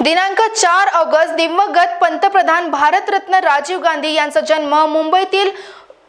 दिनांक चार ऑगस्ट दिवंगत पंतप्रधान भारतरत्न राजीव गांधी यांचा जन्म मुंबईतील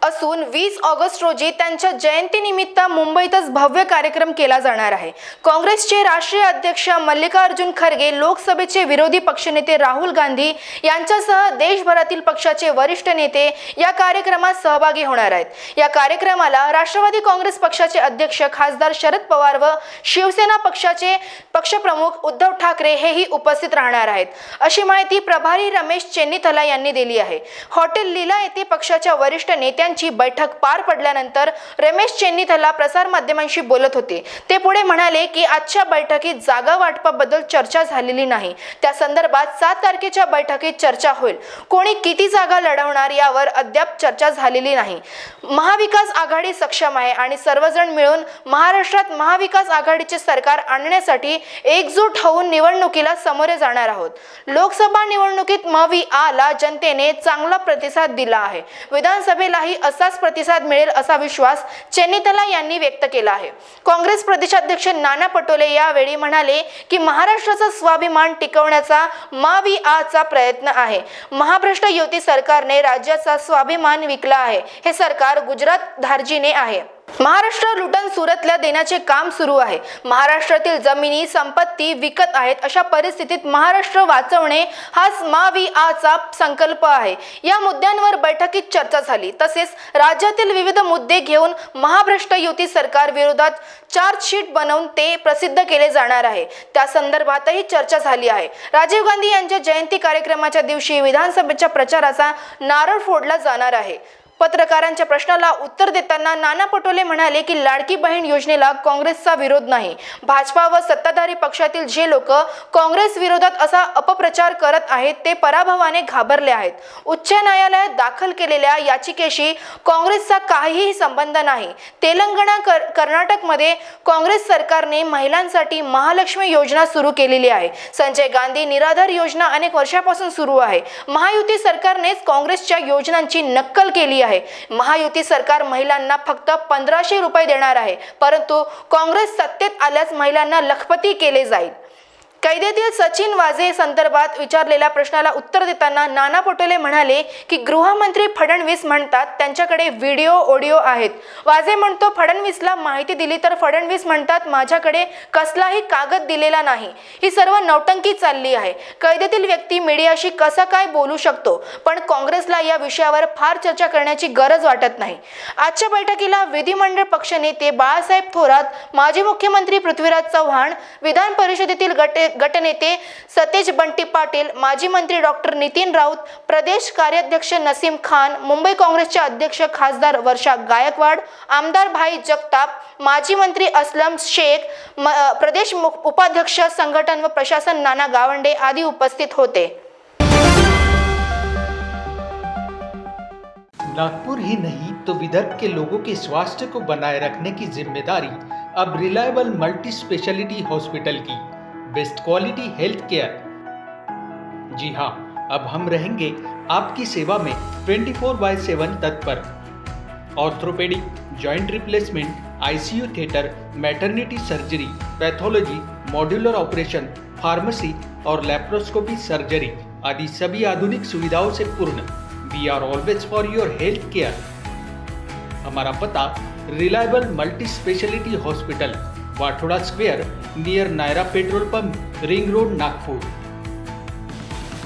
असून वीस ऑगस्ट रोजी त्यांच्या जयंतीनिमित्त मुंबईतच भव्य कार्यक्रम केला जाणार आहे. काँग्रेसचे राष्ट्रीय अध्यक्ष मल्लिकार्जुन खरगे लोकसभेचे विरोधी पक्षनेते राहुल गांधी यांच्यासह देशभरातील पक्षाचे वरिष्ठ नेते या कार्यक्रमात सहभागी होणार आहेत. या कार्यक्रमाला राष्ट्रवादी काँग्रेस पक्षाचे अध्यक्ष खासदार शरद पवार व शिवसेना पक्षाचे पक्षप्रमुख उद्धव ठाकरे हेही उपस्थित राहणार आहेत. अशी माहिती प्रभारी रमेश चेन्नीथला यांनी दिली आहे. हॉटेल लीला येथे पक्षाच्या वरिष्ठ नेत्या नेत्यांची बैठक पार पडल्यानंतर रमेश चेन्नीथला प्रसारमाध्यमांशी बोलत होते. ते पुढे म्हणाले की आजच्या बैठकीत जागा वाटपाबद्दल चर्चा झालेली नाही. त्या संदर्भात सात तारखेच्या बैठकीत चर्चा होईल. कोणी किती जागा लढवणार यावर अद्याप चर्चा झालेली नाही. महाविकास आघाडी सक्षम आहे आणि सर्वजण मिळून महाराष्ट्रात महाविकास आघाडीचे सरकार आणण्यासाठी एकजूट होऊन निवडणुकीला सामोरे जाणार आहोत. लोकसभा निवडणुकीत मवी आला जनतेने चांगला प्रतिसाद दिला आहे. विधानसभेलाही असाच प्रतिसाद मिळेल असा विश्वास चेन्नीतला यांनी व्यक्त केला आहे. काँग्रेस प्रदेशाध्यक्ष नाना पटोले यावेळी म्हणाले की महाराष्ट्राचा स्वाभिमान टिकवण्याचा मावी आचा प्रयत्न आहे. महाभ्रष्ट युती सरकारने राज्याचा स्वाभिमान विकला आहे. हे सरकार गुजरात धार्जीने आहे. महाराष्ट्र लुटन सुरतला देण्याचे काम सुरू आहे. महाराष्ट्रातील जमिनी संपत्ती विकत आहेत अशा परिस्थितीत महाराष्ट्र वाचवणे हाच मावी आचा संकल्प आहे. या मुद्द्यांवर बैठकीत चर्चा झाली. तसेच राज्यातील विविध मुद्दे घेऊन महाभ्रष्ट युती सरकार विरोधात चार्जशीट बनवून ते प्रसिद्ध केले जाणार आहे. त्या संदर्भातही चर्चा झाली आहे. राजीव गांधी यांच्या जयंती कार्यक्रमाच्या दिवशी विधानसभेच्या प्रचाराचा नारळ फोडला जाणार आहे. पत्रकारांच्या प्रश्नाला उत्तर देताना नाना पटोले म्हणाले की लाडकी बहीण योजनेला काँग्रेसचा विरोध नाही. भाजपा व सत्ताधारी पक्षातील जे लोक काँग्रेस विरोधात असा अपप्रचार करत आहेत ते पराभवाने घाबरले आहेत. उच्च न्यायालयात दाखल केलेल्या याचिकेशी काँग्रेसचा काहीही संबंध नाही. तेलंगणा कर कर्नाटकमध्ये काँग्रेस सरकारने महिलांसाठी महालक्ष्मी योजना सुरू केलेली आहे. संजय गांधी निराधार योजना अनेक वर्षापासून सुरू आहे. महायुती सरकारनेच काँग्रेसच्या योजनांची नक्कल केली आहे. महायुती सरकार महिलांना फक्त पंधराशे रुपये देणार आहे. परंतु काँग्रेस सत्तेत आल्यास महिलांना लखपती केले जाईल. कैदेतील सचिन वाझे संदर्भात विचारलेल्या प्रश्नाला उत्तर देताना नाना पटोले म्हणाले की गृहमंत्री फडणवीस म्हणतात त्यांच्याकडे व्हिडिओ ऑडिओ आहेत. वाझे म्हणतो फडणवीसला माहिती दिली तर फडणवीस म्हणतात माझ्याकडे कसलाही कागद दिलेला नाही. ही सर्व नौटंकी चालली आहे. कैदेतील व्यक्ती मीडियाशी कसा काय बोलू शकतो? पण काँग्रेसला या विषयावर फार चर्चा करण्याची गरज वाटत नाही. आजच्या बैठकीला विधिमंडळ पक्षनेते बाळासाहेब थोरात माजी मुख्यमंत्री पृथ्वीराज चव्हाण विधान परिषदेतील गटे गटनेते सतेज बंटी पाटील माजी मंत्री डॉक्टर नितीन राऊत प्रदेश कार्याध्यक्ष नसीम खान मुंबई काँग्रेसचे अध्यक्ष खासदार वर्षा गायकवाड आमदार भाई जगताप माजी मंत्री असलम शेख म- प्रदेश उपाध्यक्ष संघटन व प्रशासन नाना गावंडे आदी उपस्थित होते. नागपुर ही नहीं तो विदर्भ के लोगों के स्वास्थ्य को बनाए रखने की जिम्मेदारी अब रिलायबल मल्टी स्पेशलिटी हॉस्पिटल की। Best quality health care. जी हाँ अब हम रहेंगे आपकी सेवा में 24 फोर बाय सेवन तत्पर orthopaedic, joint replacement, ICU theatre, maternity surgery, pathology, modular operation, pharmacy और लेप्रोस्कोपी सर्जरी आदि सभी आधुनिक सुविधाओं से पूर्ण। We are always for your health care हमारा पता, reliable multi speciality hospital. Wathoda square near Nayara petrol pump ring road Nagpur.